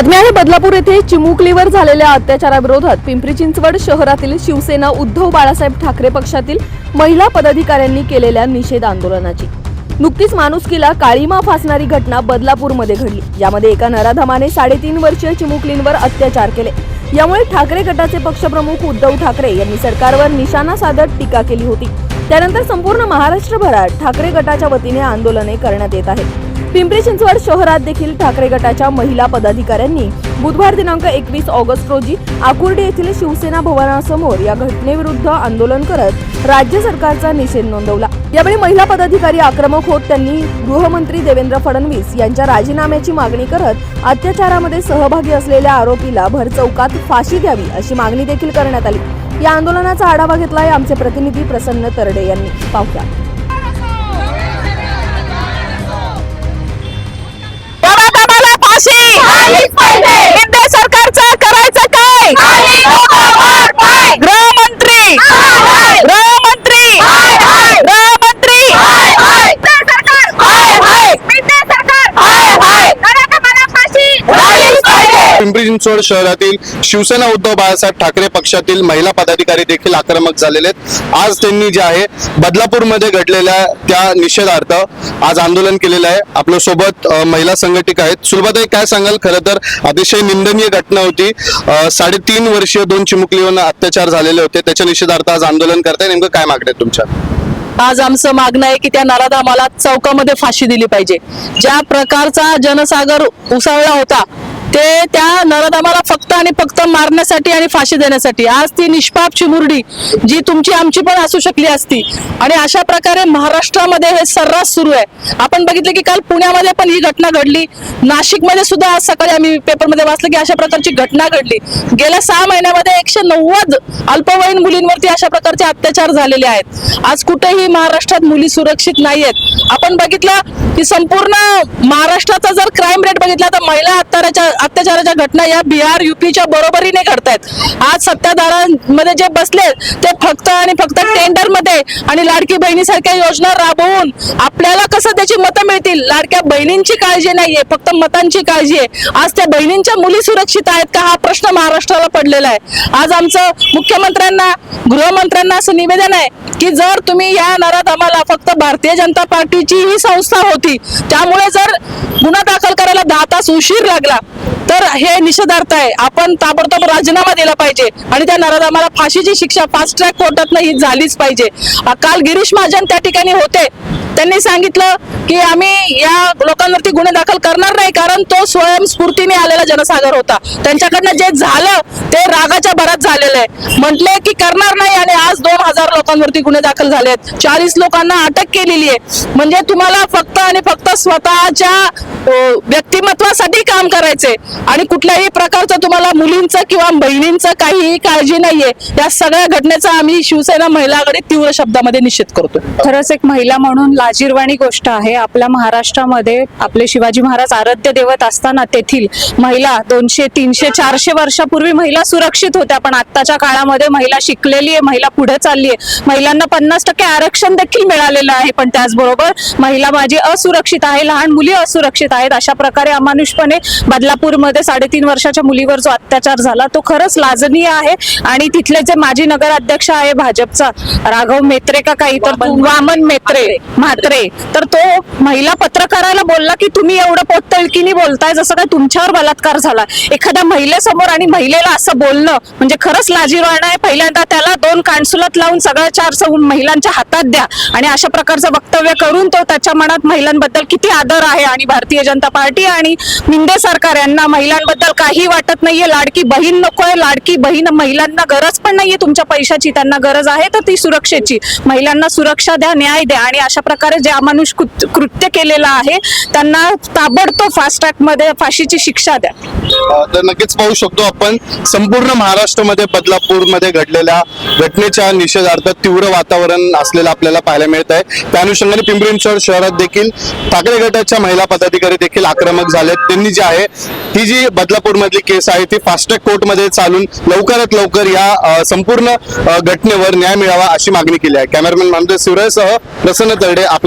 बातमी आहे बदलापूर येथे चिमुकलीवर झालेल्या अत्याचाराविरोधात पिंपरी चिंचवड शहरातील शिवसेना उद्धव बाळासाहेब ठाकरे पक्षातील महिला पदाधिकाऱ्यांनी केलेल्या निषेध आंदोलनाची. नुकतीच माणुसकीला काळीमा फासणारी घटना बदलापूरमध्ये घडली. यामध्ये एका नराधमाने साडेतीन वर्षीय चिमुकलींवर अत्याचार केले. यामुळे ठाकरे गटाचे पक्षप्रमुख उद्धव ठाकरे यांनी सरकारवर निशाणा साधत टीका केली होती. त्यानंतर संपूर्ण महाराष्ट्रभरात ठाकरे गटाच्या वतीने आंदोलने करण्यात येत आहेत. पिंपरी चिंचवड शहरात देखील ठाकरे गटाच्या महिला पदाधिकाऱ्यांनी बुधवार दिनांक एकवीस ऑगस्ट रोजी आकुर्डी येथील शिवसेना भवनासमोर या घटनेविरुद्ध आंदोलन करत राज्य सरकारचा निषेध नोंदवला. यावेळी महिला पदाधिकारी आक्रमक होत त्यांनी गृहमंत्री देवेंद्र फडणवीस यांच्या राजीनाम्याची मागणी करत अत्याचारामध्ये सहभागी असलेल्या आरोपीला भरचौकात फाशी द्यावी अशी मागणी देखील करण्यात आली. या आंदोलनाचा आढावा घेतलाय आमचे प्रतिनिधी प्रसन्न तरडे यांनी. पाहुया. सरकारच फाशी करायचं काय गृहमंत्री गृहमंत्री गृहमंत्री पिंपरी चिंचवड शहरातील शिवसेना उद्धव बाळासाहेब ठाकरे पक्षातील महिला पदाधिकारी देखील आक्रमक झालेले आहेत. आज त्यांनी जे आहे बदलापूरमध्ये घडलेल्या त्या निषेधार्थ आज आंदोलन केलेलं आहे. आपल्यासोबत महिला संघटिका आहेत. सुलभाताई काय सांगाल? खरं तर अतिशय निंदनीय घटना होती. साडेतीन वर्षीय दोन चिमुकलीवर अत्याचार झालेले होते. त्याच्या निषेधार्थ आज आंदोलन करताय. नेमकं काय मागणे तुमच्या? आज आमचं मागणं आहे की त्या नराधामाला चौकामध्ये फाशी दिली पाहिजे. ज्या प्रकारचा जनसागर उसळला होता ते त्या नरदमाला फक्त आणि फक्त मारण्यासाठी आणि फाशी देण्यासाठी. आज ती निष्पाप चिमुरडी जी तुमची आमची पण असू शकली असती. आणि अशा प्रकारे महाराष्ट्रामध्ये हे सर्रास सुरू आहे. आपण बघितलं की काल पुण्यामध्ये पण ही घटना घडली. नाशिकमध्ये सुद्धा आज सकाळी आम्ही पेपरमध्ये वाचलं की अशा प्रकारची घटना घडली. गेल्या सहा महिन्यामध्ये एकशे नव्वद अल्पवयीन मुलींवरती अशा प्रकारचे अत्याचार झालेले आहेत. आज कुठेही महाराष्ट्रात मुली सुरक्षित नाहीयेत. आपण बघितलं की संपूर्ण महाराष्ट्राचा जर क्राईम रेट बघितला तर महिला अत्याचाराच्या अत्याचाराच्या घटना या बिहार युपीच्या बरोबरीने घडतायत. आज सत्ताधारांमध्ये जे बसले ते फक्त आणि फक्त टेंडरमध्ये आणि लाडकी बहिणीसारख्या योजना राबवून आपल्याला कसं त्याची मतं मिळतील? लाडक्या बहिणींची काळजी नाहीये फक्त मतांची काळजी आहे. आज त्या बहिणींच्या मुली सुरक्षित आहेत का? हा प्रश्न महाराष्ट्राला पडलेला आहे. आज आमचं मुख्यमंत्र्यांना गृहमंत्र्यांना असं निवेदन आहे की जर तुम्ही या नराधमाला फक्त भारतीय जनता पार्टीची ही संस्था होती त्यामुळे जर गुन्हा दाखल करायला दहा तास उशीर लागला तर हे निषेधार्थ आहे. आपण ताबडतोब राजीनामा दिला पाहिजे आणि त्या नराधामाला फाशीची शिक्षा फास्ट ट्रॅक कोर्टात ही झालीच पाहिजे. काल गिरीश महाजन त्या ठिकाणी होते. त्यांनी सांगितलं की आम्ही या लोकांवरती गुन्हे दाखल करणार नाही कारण तो स्वयंस्फूर्तीने आलेला जनसागर होता. त्यांच्याकडनं जे झालं ते रागाच्या भरात झालेलं आहे. म्हटले की करणार नाही आणि आज दोन हजार लोकांवरती गुन्हे दाखल झाले आहेत. चाळीस लोकांना अटक केलेली आहे. म्हणजे तुम्हाला फक्त आणि फक्त स्वतःच्या व्यक्तिमत्वासाठी काम करायचे आणि कुठल्याही प्रकारचं तुम्हाला मुलींचं किंवा बहिणींचं काहीही काळजी नाहीये. या सगळ्या घटनेचा आम्ही शिवसेना महिला आघाडी तीव्र शब्दामध्ये निषेध करतो खरंच एक महिला म्हणून लाजीरवाणी गोष्ट आहे. आपल्या महाराष्ट्रामध्ये आपले शिवाजी महाराज आराध्य देवत असताना तेथील महिला दोनशे तीनशे चारशे वर्षापूर्वी महिला सुरक्षित होत्या. पण आत्ताच्या काळामध्ये महिला शिकलेली आहे महिला पुढे चालली आहे. महिलांना पन्नास टक्के आरक्षण देखील मिळालेलं आहे. पण त्याचबरोबर महिला माझी असुरक्षित आहे लहान मुली असुरक्षित आहेत. अशा प्रकारे अमानुषपणे बदलापूरमध्ये साडेतीन वर्षाच्या मुलीवर जो अत्याचार झाला तो खरंच लाजनीय आहे. आणि तिथले जे माजी नगराध्यक्ष आहे भाजपचा राघव मेत्रे का काही तर वामन मेत्रे म्हात्रे. तर तो महिला पत्रकाराला बोलला की तुम्ही एवढं पोटतळकीनी बोलताय जसं काय तुमच्यावर बलात्कार झाला. एखाद्या महिलेसमोर आणि महिलेला असं बोलणं म्हणजे खरंच लाजीरवाणं आहे. पहिल्यांदा त्याला दोन कानसुलात लावून सगळ्या चार चौ महिलांच्या हातात द्या आणि अशा प्रकारचं वक्तव्य करून तो त्याच्या मनात महिलांबद्दल किती आदर आहे आणि भारतीय जनता पार्टी आणि मिंदे सरकार यांना महिलांबद्दल काही वाटत नाहीये. लाडकी बहीण नकोय लाडकी बहीण महिलांना गरज पण नाहीये. तुमच्या पैशाची त्यांना गरज आहे तर ती सुरक्षेची. महिलांना सुरक्षा द्या न्याय द्या आणि अशा प्रकार जे अमानुष कृत- कृत्य केलेलं आहे त्यांना ताबडतोब फास्ट ट्रॅकमध्ये फाशीची शिक्षा द्या. तर नक्कीच पाहू शकतो आपण संपूर्ण महाराष्ट्रामध्ये बदलापूरमध्ये घडलेल्या घटनेच्या निषेधार्थ तीव्र वातावरण असलेलं आपल्याला पाहायला मिळत आहे. त्या अनुषंगाने पिंपरी शहरात देखील ठाकरे गटाच्या महिला पदाधिकारी देखील आक्रमक झालेत. त्यांनी जी आहे ही जी बदलापूर मधली केस आहे ती फास्ट ट्रॅक कोर्टमध्ये चालून लवकरात लवकर या संपूर्ण घटनेवर न्याय मिळावा अशी मागणी केली आहे. कॅमेरामॅन मानदेव शिवरायसह प्रसन्न तरडे आप